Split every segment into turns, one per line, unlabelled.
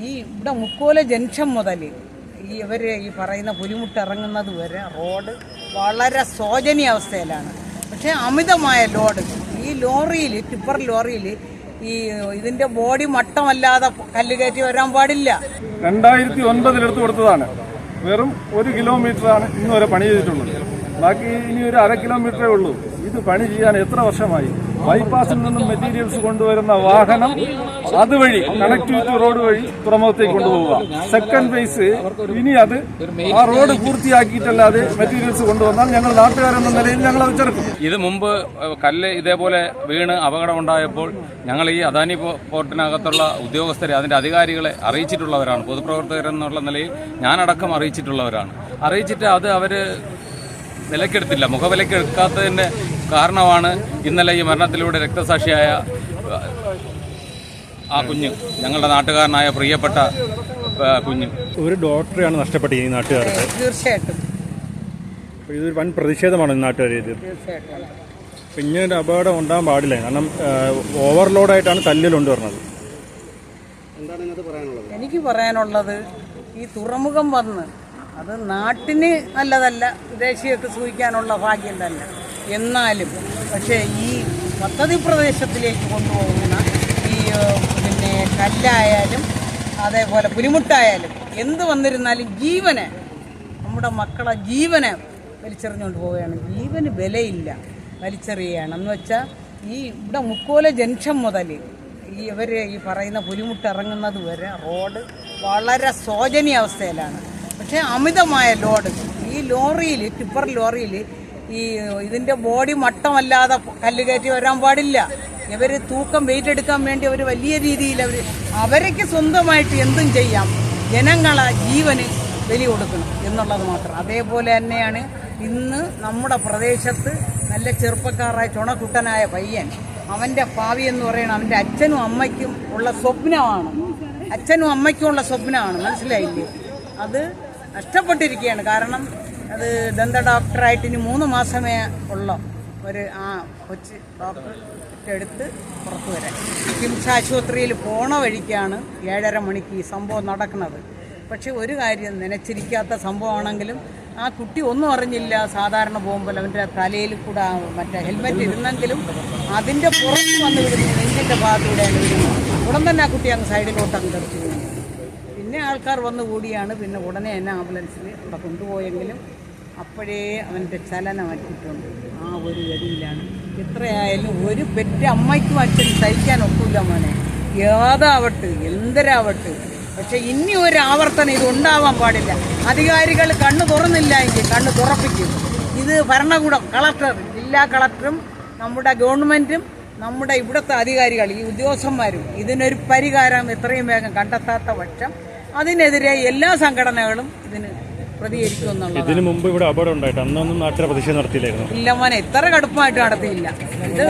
ഈ ഇവിടെ മുക്കോല ജംഗ്ഷൻ മുതൽ ഈ ഇവർ ഈ പറയുന്ന പുലിമുട്ട് ഇറങ്ങുന്നത് വരെ റോഡ് വളരെ ശോചനീയ അവസ്ഥയിലാണ്. പക്ഷേ അമിതമായ ലോഡ്. ഈ ലോറിയിൽ ടിപ്പർ ലോറിയിൽ ഈ ഇതിന്റെ ബോഡി മട്ടമല്ലാതെ കല്ല് കയറ്റി വരാൻ പാടില്ല.
രണ്ടായിരത്തി ഒൻപതിൽ എടുത്തു കൊടുത്തതാണ്. വെറും ഒരു കിലോമീറ്ററാണ് ഇന്ന് വരെ പണി ചെയ്തിട്ടുള്ളത്. ബാക്കി ഇനി ഒരു അര കിലോമീറ്ററേ ഉള്ളൂ. ഇത് പണി ചെയ്യാൻ എത്ര വർഷമായി? ബൈപ്പാസിൽ നിന്നും മെറ്റീരിയൽസ് കൊണ്ടുവരുന്ന വാഹനം അതുവഴി കണക്ടിവിറ്റി റോഡ് വഴി തുറമുഖത്തേക്ക് കൊണ്ടുപോവുക. സെക്കൻഡ് ഫേസ് ഇനി അത് ആ റോഡ് പൂർത്തിയാക്കിയിട്ടല്ലാതെ മെറ്റീരിയൽസ് കൊണ്ടുവന്നാൽ ഞങ്ങൾ നാട്ടുകാരെന്ന നിലയിൽ ഞങ്ങൾ അത് ചെറുക്കും.
ഇത് മുമ്പ് കല്ല് ഇതേപോലെ വീണ് അപകടമുണ്ടായപ്പോൾ ഞങ്ങൾ ഈ അദാനി പോർട്ടിനകത്തുള്ള ഉദ്യോഗസ്ഥരെ അതിന്റെ അധികാരികളെ അറിയിച്ചിട്ടുള്ളവരാണ്. പൊതുപ്രവർത്തകരെന്നുള്ള നിലയിൽ ഞാനടക്കം അറിയിച്ചിട്ടുള്ളവരാണ്. അറിയിച്ചിട്ട് അത് അവർ വിലക്കെടുത്തില്ല. മുഖവിലക്ക് എടുക്കാത്തതിന്റെ കാരണമാണ് ഇന്നലെ ഈ മരണത്തിലൂടെ രക്തസാക്ഷിയായ ആ കുഞ്ഞ് ഞങ്ങളുടെ നാട്ടുകാരനായ പ്രിയപ്പെട്ട കുഞ്ഞ്.
ഒരു ഡോക്ടറെയാണ് നഷ്ടപ്പെട്ടത് ഈ നാട്ടുകാർക്ക്.
തീർച്ചയായിട്ടും.
ഇതൊരു വൻ പ്രതിഷേധമാണ് ഈ നാട്ടുകാർ ഇത്.
തീർച്ചയായിട്ടും.
പിന്നെ ഇങ്ങനെ ഒരു അപകടം ഉണ്ടാകാൻ പാടില്ല. കാരണം ഓവർലോഡായിട്ടാണ് കല്ലിൽ കൊണ്ടുവരുന്നത്
എനിക്ക് പറയാനുള്ളത് ഈ തുറമുഖം വന്ന് അത് നാട്ടിന് നല്ലതല്ല വിദേശികൾക്ക് സൂചിക്കാനുള്ള ഭാഗ്യം തന്നെ. എന്നാലും പക്ഷേ ഈ പദ്ധതി പ്രദേശത്തിലേക്ക് കൊണ്ടുപോകുന്ന ഈ പിന്നെ കല്ലായാലും അതേപോലെ പുലിമുട്ടായാലും എന്ത് വന്നിരുന്നാലും ജീവനെ നമ്മുടെ മക്കളെ ജീവനെ വലിച്ചെറിഞ്ഞുകൊണ്ട് പോവുകയാണ്. ജീവന് വിലയില്ല വലിച്ചെറിയുകയാണ് എന്ന് വെച്ചാൽ ഈ ഇവിടെ മുക്കോല ജംഗ്ഷൻ മുതൽ ഈ ഇവർ ഈ പറയുന്ന പുലിമുട്ട് ഇറങ്ങുന്നത് വരെ റോഡ് വളരെ ശോചനീയ അവസ്ഥയിലാണ്. പക്ഷേ അമിതമായ ലോഡ് ഈ ലോറിയിൽ ടിപ്പർ ലോറിയിൽ ഈ ഇതിന്റെ ബോഡി മട്ടമല്ലാതെ കല്ല് കയറ്റി വരാൻ പാടില്ല. ഇവർ തൂക്കം വെയിറ്റ് എടുക്കാൻ വേണ്ടി അവർ വലിയ രീതിയിൽ അവർ അവരേക്ക് സ്വന്തമായിട്ട് എന്തും ചെയ്യാം. ജനങ്ങളെ ജീവന് ബലി കൊടുക്കണം എന്നുള്ളത് മാത്രം. അതേപോലെ തന്നെയാണ് ഇന്ന് നമ്മുടെ പ്രദേശത്ത് നല്ല ചെറുപ്പക്കാരായ ചുണക്കുട്ടനായ പയ്യൻ അവന്റെ ഭാവി എന്ന് പറയുന്നത് അവന്റെ അച്ഛനും അമ്മയ്ക്കും ഉള്ള സ്വപ്നമാണ്. അച്ഛനും അമ്മയ്ക്കും ഉള്ള സ്വപ്നമാണ്. മനസ്സിലായില്ലേ? അത് നഷ്ടപ്പെട്ടിരിക്കുകയാണ്. കാരണം അത് ദന്ത ഡോക്ടറായിട്ട് ഇനി മൂന്ന് മാസമേ ഉള്ളൂ? ഒരു ആ കൊച്ച് ഡോക്ടർ എടുത്ത് പുറത്തു വരാം കിംസ് ആശുപത്രിയിൽ പോണ വഴിക്കാണ് ഏഴര മണിക്ക് ഈ സംഭവം നടക്കുന്നത്. പക്ഷെ ഒരു കാര്യം നനച്ചിരിക്കാത്ത സംഭവമാണെങ്കിലും ആ കുട്ടി ഒന്നും അറിഞ്ഞില്ല. സാധാരണ പോകുമ്പോൾ അവന്റെ തലയിൽ കൂടെ മറ്റേ ഹെൽമെറ്റ് ഇരുന്നെങ്കിലും അതിന്റെ പുറത്ത് വന്ന് വിടുന്നത് നെഞ്ചിന്റെ ഭാഗത്തൂടെയാണ് വിടുന്നത് ഉടൻ തന്നെ ആ കുട്ടി അങ്ങ് സൈഡിലോട്ട് അങ്ങ് തെറിച്ചു പിന്നെ ആൾക്കാർ വന്നു കൂടിയാണ്. പിന്നെ ഉടനെ തന്നെ ആംബുലൻസിൽ അവിടെ കൊണ്ടുപോയെങ്കിലും അപ്പോഴേ അവന്റെ ചലനം അറ്റിട്ടുണ്ട് ആ ഒരു ഗതിയിലാണ്. എത്രയായാലും ഒരു പെറ്റ് അമ്മയ്ക്കും അച്ഛനും സഹിക്കാൻ ഒക്കില്ല മോനെ. ഏതാവട്ടെ എന്തരാവട്ടെ. പക്ഷെ ഇനി ഒരു ആവർത്തനം ഇത് ഉണ്ടാവാൻ പാടില്ല. അധികാരികൾ കണ്ണു തുറന്നില്ല എങ്കിൽ കണ്ണ് തുറപ്പിക്കും. ഇത് ഭരണകൂടം കളക്ടർ ജില്ലാ കളക്ടറും നമ്മുടെ ഗവൺമെന്റും നമ്മുടെ ഇവിടുത്തെ അധികാരികൾ ഈ ഉദ്യോഗസ്ഥന്മാരും ഇതിനൊരു പരിഹാരം എത്രയും വേഗം കണ്ടെത്താത്ത പക്ഷം അതിനെതിരെ എല്ലാ സംഘടനകളും ഇതിന്
ഇതിനു മുമ്പ് ഇവിടെ അപകടം ഉണ്ടായിട്ട് അന്നൊന്നും നാട്ടിലെ പ്രതിഷേധം നടത്തിയില്ലായിരുന്നു.
ഇല്ല മോനെ ഇത്ര കടുപ്പമായിട്ട് നടത്തിയില്ല. ഇത്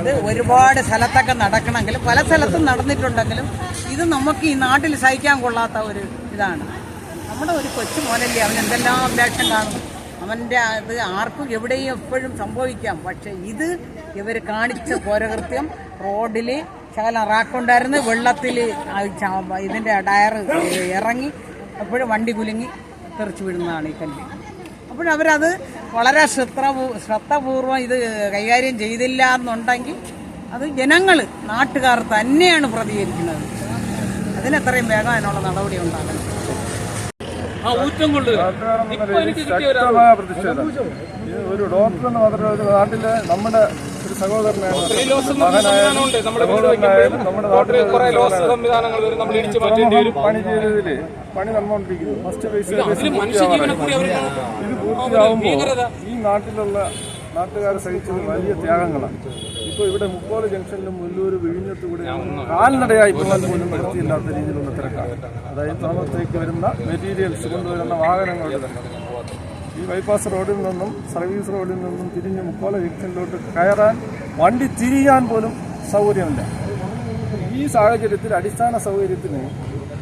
ഇത് ഒരുപാട് സ്ഥലത്തൊക്കെ നടക്കണമെങ്കിലും പല സ്ഥലത്തും നടന്നിട്ടുണ്ടെങ്കിലും ഇത് നമുക്ക് ഈ നാട്ടിൽ സഹിക്കാൻ കൊള്ളാത്ത ഒരു ഇതാണ്. നമ്മുടെ ഒരു കൊച്ചു മോനല്ലേ അവൻ എന്തെല്ലാം അഭിലാഷം കാണും. അവന്റെ അത് ആർക്കും എവിടെയും എപ്പോഴും സംഭവിക്കാം. പക്ഷെ ഇത് ഇവർ കാണിച്ച പോരകൃത്യം റോഡിൽ ശകലം റാക്കുണ്ടായിരുന്നു. വെള്ളത്തിൽ ഇതിന്റെ ടയർ ഇറങ്ങി അപ്പോഴും വണ്ടി കുലുങ്ങി തെറിച്ചു വിടുന്നതാണ് ഈ കല്ല്. അപ്പോഴവരത് വളരെ ശ്രദ്ധ ശ്രദ്ധപൂർവം ഇത് കൈകാര്യം ചെയ്തില്ല എന്നുണ്ടെങ്കിൽ അത് ജനങ്ങൾ നാട്ടുകാർ തന്നെയാണ് പ്രതികരിക്കുന്നത്. അതിനെത്രയും വേഗം അതിനുള്ള നടപടി ഉണ്ടാകണം.
ശക്തമായ പ്രതിഷേധം. ഇത് ഒരു ഡോക്ടർ എന്ന് മാത്രമല്ല ഒരു നാട്ടിലെ നമ്മുടെ ഒരു സഹോദരനാണ് മകനായാലും സഹോദരനായാലും നമ്മുടെ
മാറ്റേണ്ടി
പണി ചെയ്തതിൽ പണി നടന്നുകൊണ്ടിരിക്കുന്നു. ഫസ്റ്റ് ഫേസ് ഇത് പൂർത്തിയാവുമ്പോൾ ഈ നാട്ടിലുള്ള നാട്ടുകാർ സഹിച്ചത് വലിയ ത്യാഗങ്ങളാണ്. ഇപ്പോൾ ഇവിടെ മുക്കോല ജംഗ്ഷനിലും മുല്ലൂർ വിഴിഞ്ഞത്ത് കൂടെ കാൽനടയായി പോകാൻ പോലും നിർത്തിയില്ലാത്ത രീതിയിലുള്ള തിരക്കാണ്. അതായത് തുറമുഖത്തേക്ക് വരുന്ന മെറ്റീരിയൽസ് കൊണ്ടുവരുന്ന വാഹനങ്ങളുടെ തിരക്ക് ഈ ബൈപ്പാസ് റോഡിൽ നിന്നും സർവീസ് റോഡിൽ നിന്നും തിരിഞ്ഞ് മുക്കോല ജംഗ്ഷനിലോട്ട് കയറാൻ വണ്ടി തിരിയാൻ പോലും സൗകര്യമില്ല. ഈ സാഹചര്യത്തിൽ അടിസ്ഥാന സൗകര്യത്തിന്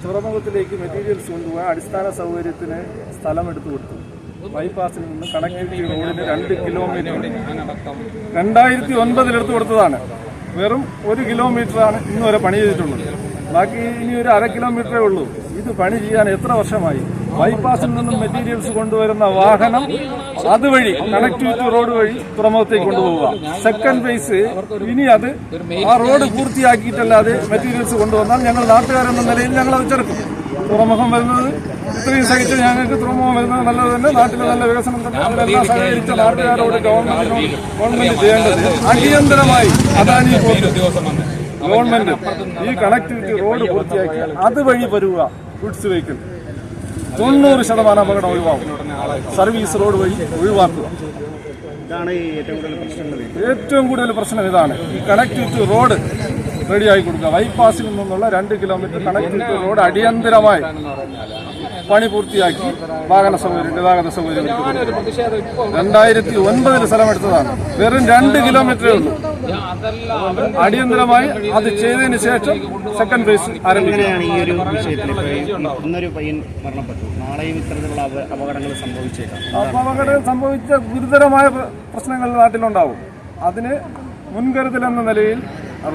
തുറമുഖത്തിലേക്ക് മെറ്റീരിയൽസ് കൊണ്ടുപോകാൻ അടിസ്ഥാന സൗകര്യത്തിന് സ്ഥലം എടുത്തു കൊടുത്തു. ബൈപ്പാസിൽ നിന്ന് കണക്ടിവിറ്റി റോഡിന് രണ്ട് കിലോമീറ്റർ രണ്ടായിരത്തി ഒൻപതിൽ എടുത്തു കൊടുത്തതാണ്. വെറും ഒരു കിലോമീറ്ററാണ് ഇന്ന് വരെ പണി ചെയ്തിട്ടുള്ളത്. ബാക്കി ഇനി ഒരു അര കിലോമീറ്ററേ ഉള്ളൂ. ഇത് പണി ചെയ്യാൻ എത്ര വർഷമായി? ബൈപ്പാസിൽ നിന്നും മെറ്റീരിയൽസ് കൊണ്ടുവരുന്ന വാഹനം അതുവഴി കണക്ടിവിറ്റി റോഡ് വഴി തുറമുഖത്തേക്ക് കൊണ്ടുപോവുക. സെക്കൻഡ് ഫേസ് ഇനി അത് ആ റോഡ് പൂർത്തിയാക്കിയിട്ടല്ലാതെ മെറ്റീരിയൽസ് കൊണ്ടുവന്നാൽ ഞങ്ങൾ നാട്ടുകാരെന്ന നിലയിൽ ഞങ്ങൾ അത് ചെറുക്കും. തുറമുഖം വരുന്നത് ഇത്രയും സഹിച്ച് ഞങ്ങൾക്ക് തുറമുഖം വരുന്നത് നല്ലത് തന്നെ. നാട്ടിലെ നല്ല വികസനം തന്നെ. എല്ലാം സഹകരിച്ച നാട്ടുകാരോട് ഗവൺമെന്റിനോട് ഗവൺമെന്റ് ചെയ്യേണ്ടത് അടിയന്തരമായി
അതാണ്
ഗവൺമെന്റ് ഈ കണക്ടിവിറ്റി റോഡ് പൂർത്തിയാക്കി അതുവഴി വരുക ഗുഡ്സ് വെഹിക്കിൾ തൊണ്ണൂറ് ശതമാനം അപകടം ഒഴിവാക്കും. സർവീസ് റോഡ് വഴി ഒഴിവാക്കുക.
ഏറ്റവും കൂടുതൽ
പ്രശ്നം ഇതാണ്. ഈ കണക്ടിവിറ്റി റോഡ് റെഡിയായി കൊടുക്കുക. ബൈപ്പാസിൽ നിന്നുള്ള രണ്ട് കിലോമീറ്റർ കണക്ടിവിറ്റി റോഡ് അടിയന്തരമായി. പണി പൂർത്തിയാക്കി വാഹന സൗകര്യം ഗതാഗത സൗകര്യം രണ്ടായിരത്തി ഒൻപതിൽ സ്ഥലമെടുത്തതാണ്. വെറും രണ്ട് കിലോമീറ്ററേ ഉള്ളൂ. അടിയന്തരമായി അത് ചെയ്തതിന് ശേഷം സെക്കൻഡ് ഫേസ്
ആരംഭിക്കുകയാണ് ഈ ഒരു വിഷയത്തിൽ ഇപ്പോൾ ഇന്നൊരു പയ്യൻ മരണപ്പെട്ടു. നാളെയും ഇത്തരത്തിലുള്ള അപകടങ്ങൾ സംഭവിച്ചേക്കാം.
അപകടങ്ങൾ അപകടം സംഭവിച്ച ഗുരുതരമായ പ്രശ്നങ്ങൾ നാട്ടിലുണ്ടാവും. അതിന് മുൻകരുതൽ എന്ന നിലയിൽ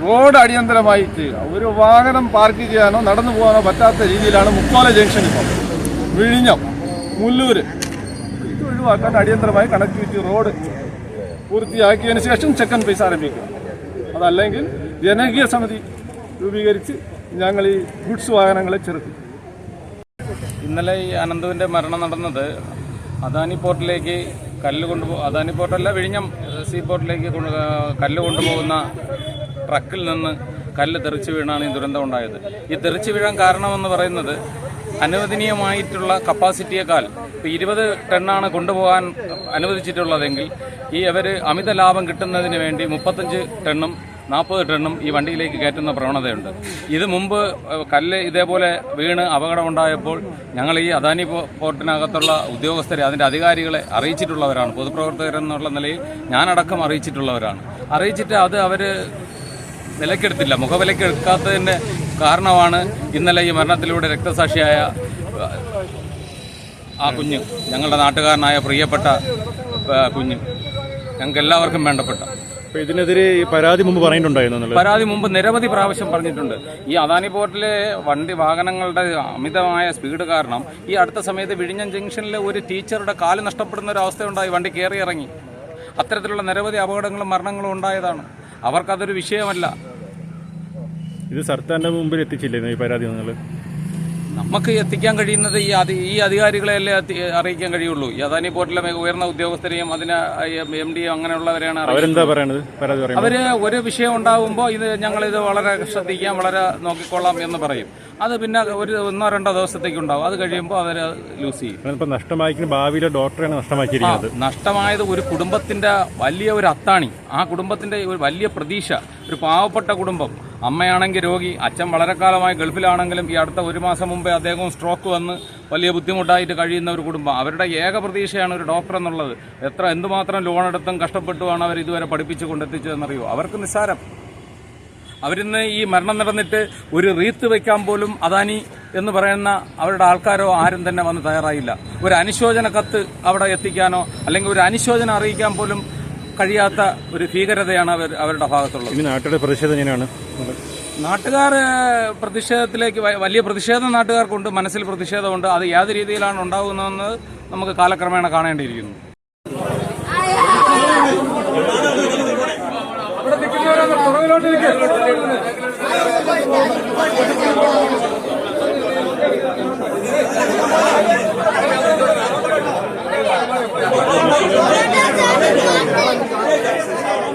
റോഡ് അടിയന്തരമായി ചെയ്യുക. ഒരു വാഹനം പാർക്ക് ചെയ്യാനോ നടന്നു പോകാനോ പറ്റാത്ത രീതിയിലാണ് മുക്കോല ജംഗ്ഷൻ ഇപ്പം വിഴിഞ്ഞം മുല്ലൂർ ഇത് ഒഴിവാക്കാൻ അടിയന്തരമായി കണക്ടിവിറ്റി റോഡ് പൂർത്തിയാക്കിയതിന് ശേഷം ചെക്കൻ പൈസ ആരംഭിക്കുക. അതല്ലെങ്കിൽ ജനകീയ സമിതി രൂപീകരിച്ച് ഞങ്ങൾ ഈ ഗുഡ്സ് വാഹനങ്ങളെ ചെറുക്കും.
ഇന്നലെ ഈ അനന്തുവിന്റെ മരണം നടന്നത് അദാനി പോർട്ടിലേക്ക് കല്ല് കൊണ്ടുപോ അദാനി പോർട്ടല്ല വിഴിഞ്ഞം സീ പോർട്ടിലേക്ക് കല്ല് കൊണ്ടുപോകുന്ന ട്രക്കിൽ നിന്ന് കല്ല് തെറിച്ചു വീണാണ് ഈ ദുരന്തം ഉണ്ടായത്. ഈ തെറിച്ചു വീഴാൻ കാരണമെന്ന് പറയുന്നത് അനുവദനീയമായിട്ടുള്ള കപ്പാസിറ്റിയേക്കാൾ ഇപ്പോൾ ഇരുപത് ടണ്ണാണ് കൊണ്ടുപോകാൻ അനുവദിച്ചിട്ടുള്ളതെങ്കിൽ ഈ അവർ അമിത ലാഭം കിട്ടുന്നതിന് വേണ്ടി മുപ്പത്തഞ്ച് ടണ്ണും നാൽപ്പത് ടണ്ണും ഈ വണ്ടിയിലേക്ക് കയറ്റുന്ന പ്രവണതയുണ്ട്. ഇത് മുമ്പ് കല്ല് ഇതേപോലെ വീണ് അപകടമുണ്ടായപ്പോൾ ഞങ്ങൾ ഈ അദാനി പോർട്ടിനകത്തുള്ള ഉദ്യോഗസ്ഥരെ അതിന്റെ അധികാരികളെ അറിയിച്ചിട്ടുള്ളവരാണ്. പൊതുപ്രവർത്തകരെന്നുള്ള നിലയിൽ ഞാനടക്കം അറിയിച്ചിട്ടുള്ളവരാണ്. അറിയിച്ചിട്ട് അത് അവർ വിലക്കെടുത്തില്ല. മുഖവിലക്കെടുക്കാത്തതിന്റെ കാരണമാണ് ഇന്നലെ ഈ മരണത്തിലൂടെ രക്തസാക്ഷിയായ ആ കുഞ്ഞ് ഞങ്ങളുടെ നാട്ടുകാരനായ പ്രിയപ്പെട്ട കുഞ്ഞ്. ഞങ്ങൾക്ക് എല്ലാവർക്കും വേണ്ടപ്പെട്ട.
അപ്പോൾ ഇതിനെതിരെ പരാതി മുമ്പ് പറഞ്ഞിട്ടുണ്ടായിരുന്നു
പരാതി മുമ്പ് നിരവധി പ്രാവശ്യം പറഞ്ഞിട്ടുണ്ട്. ഈ അദാനി പോർട്ടിലെ വണ്ടി വാഹനങ്ങളുടെ അമിതമായ സ്പീഡ് കാരണം ഈ അടുത്ത സമയത്ത് വിഴിഞ്ഞം ജംഗ്ഷനിലെ ഒരു ടീച്ചറുടെ കാൽ നഷ്ടപ്പെടുന്ന ഒരു അവസ്ഥയുണ്ടായി. വണ്ടി കയറി ഇറങ്ങി. അത്തരത്തിലുള്ള നിരവധി അപകടങ്ങളും മരണങ്ങളും ഉണ്ടായതാണ്. അവർക്കതൊരു വിഷയമല്ല.
ഇത് സർക്കാരിന്റെ മുമ്പിൽ എത്തിച്ചില്ലേ ഈ പരാതി നിങ്ങൾ
നമുക്ക് എത്തിക്കാൻ കഴിയുന്നത് ഈ അധി ഈ അധികാരികളെയല്ലേ അറിയിക്കാൻ കഴിയുള്ളൂ. ഈ അദാനി പോർട്ടിലെ ഉയർന്ന ഉദ്യോഗസ്ഥരെയും അതിന് എം ഡി അങ്ങനെയുള്ളവരെയാണ്
അവരെന്താ പറയുന്നത് പരാതി
അവർ ഒരു വിഷയം ഉണ്ടാകുമ്പോൾ ഇത് ഞങ്ങൾ ഇത് വളരെ ശ്രദ്ധിക്കാം വളരെ നോക്കിക്കൊള്ളാം എന്ന് പറയും. അത് പിന്നെ ഒരു ഒന്നോ രണ്ടോ ദിവസത്തേക്ക് ഉണ്ടാവും അത് കഴിയുമ്പോൾ അവർ ലൂസ് ചെയ്യും.
നഷ്ടമായിരിക്കുന്ന ഭാവിയിലെ ഡോക്ടറെ നഷ്ടമാക്കിയിരിക്കുന്നത്.
നഷ്ടമായത് ഒരു കുടുംബത്തിന്റെ വലിയ ഒരു അത്താണി. ആ കുടുംബത്തിന്റെ ഒരു വലിയ പ്രതീക്ഷ ഒരു പാവപ്പെട്ട കുടുംബം. അമ്മയാണെങ്കിൽ രോഗി അച്ഛൻ വളരെ കാലമായി ഗൾഫിലാണെങ്കിലും ഈ അടുത്ത ഒരു മാസം മുമ്പേ അദ്ദേഹം സ്ട്രോക്ക് വന്ന് വലിയ ബുദ്ധിമുട്ടായിട്ട് കഴിയുന്ന ഒരു കുടുംബം. അവരുടെ ഏക പ്രതീക്ഷയാണ് ഒരു ഡോക്ടർ എന്നുള്ളത്. എത്ര എന്തുമാത്രം ലോൺ എടുത്തും കഷ്ടപ്പെട്ടുമാണ് അവർ ഇതുവരെ പഠിപ്പിച്ചു കൊണ്ടെത്തിച്ചതെന്നറിയോ അവർക്ക് നിസ്സാരം. അവരിന്ന് ഈ മരണം നടന്നിട്ട് ഒരു റീത്ത് വയ്ക്കാൻ പോലും അദാനി എന്ന് പറയുന്ന അവരുടെ ആൾക്കാരോ ആരും തന്നെ വന്ന് തയ്യാറായില്ല. ഒരു അനുശോചന കത്ത് അവിടെ എത്തിക്കാനോ അല്ലെങ്കിൽ ഒരു അനുശോചനം അറിയിക്കാൻ പോലും കഴിയാത്ത ഒരു ഭീകരതയാണ് അവർ അവരുടെ ഭാഗത്തുള്ളത്.
ഇനി നാട്ടുകാരുടെ പ്രതിഷേധം എങ്ങനെയാണ്?
നാട്ടുകാർ പ്രതിഷേധത്തിലേക്ക് വലിയ പ്രതിഷേധം നാട്ടുകാർക്കുണ്ട് മനസ്സിൽ പ്രതിഷേധമുണ്ട്. അത് ഏത് രീതിയിലാണ് ഉണ്ടാകുന്നതെന്ന് നമുക്ക് കാലക്രമേണ കാണേണ്ടിയിരിക്കുന്നു.
Thank എന്റെ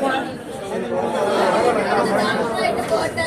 കൊണ്ടാണ് എന്റെ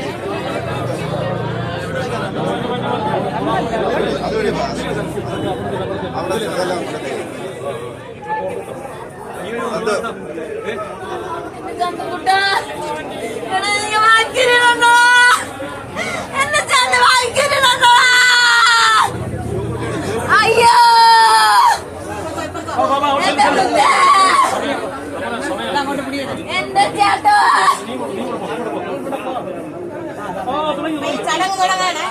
എന്റെ ചേട്ടോ ചടങ്ങ് തുടങ്ങാണ് അയ്യോ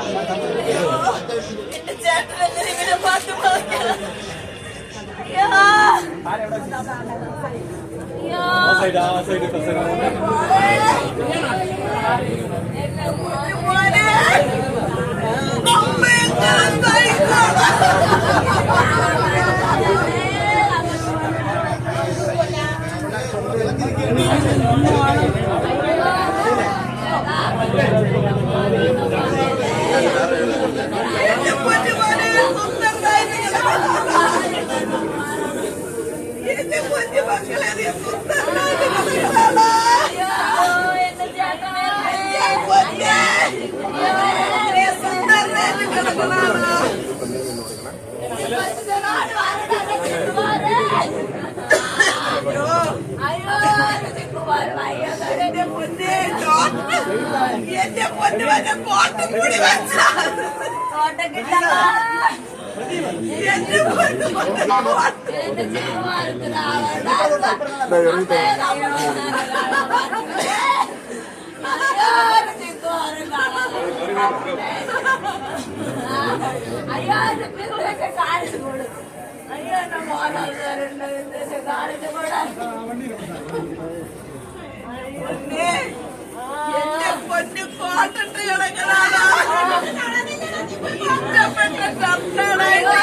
അയ്യോ എന്നെ മോനെ സുന്ദരനായിട്ട് കിടക്കണടാ. എന്റെ പൊന്നേ. എന്റെ പൊന്നേ പൊന്നുമോനെ കോട്ടം കൂടി വെച്ചാൽ കോട്ടം കോട്ടം
അയ്യോ എന്റെ പിള്ളേരൊക്കെ കാണിച്ചു കൊടുക്കും അയ്യോ എന്റെ മോനുണ്ട് കാണിച്ചു കൊടുക്കും
പൊന്നേ. എന്റെ പൊന്നു കോട്ടിട്ട് കിടക്കണാടാ. ഇഷ്ടപ്പെട്ട ഷർട്ടാടാ ഇത്.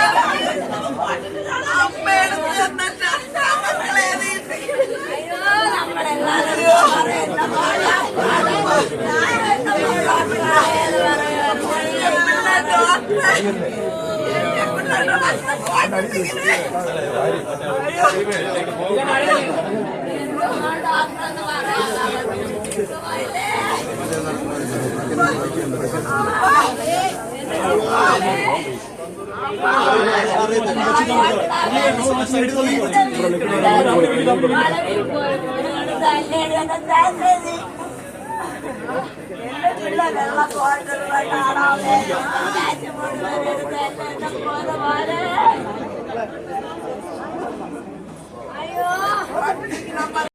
അമ്മയെടുത്ത് തന്ന ഷർട്ടാ മക്കളെ നീ ഇട്ടിരിക്കുന്നത്.
അയ്യോ നമ്മളെല്ലാവരും പറയുന്ന പോലെ
എന്റെ പിള്ളേ ഡോക്ടറെ.
உள்ள
வெள்ள
கோட்டை
காணாமே ஆகாசம்
முழுவதும் இருந்த போது
வாரு ஐயோ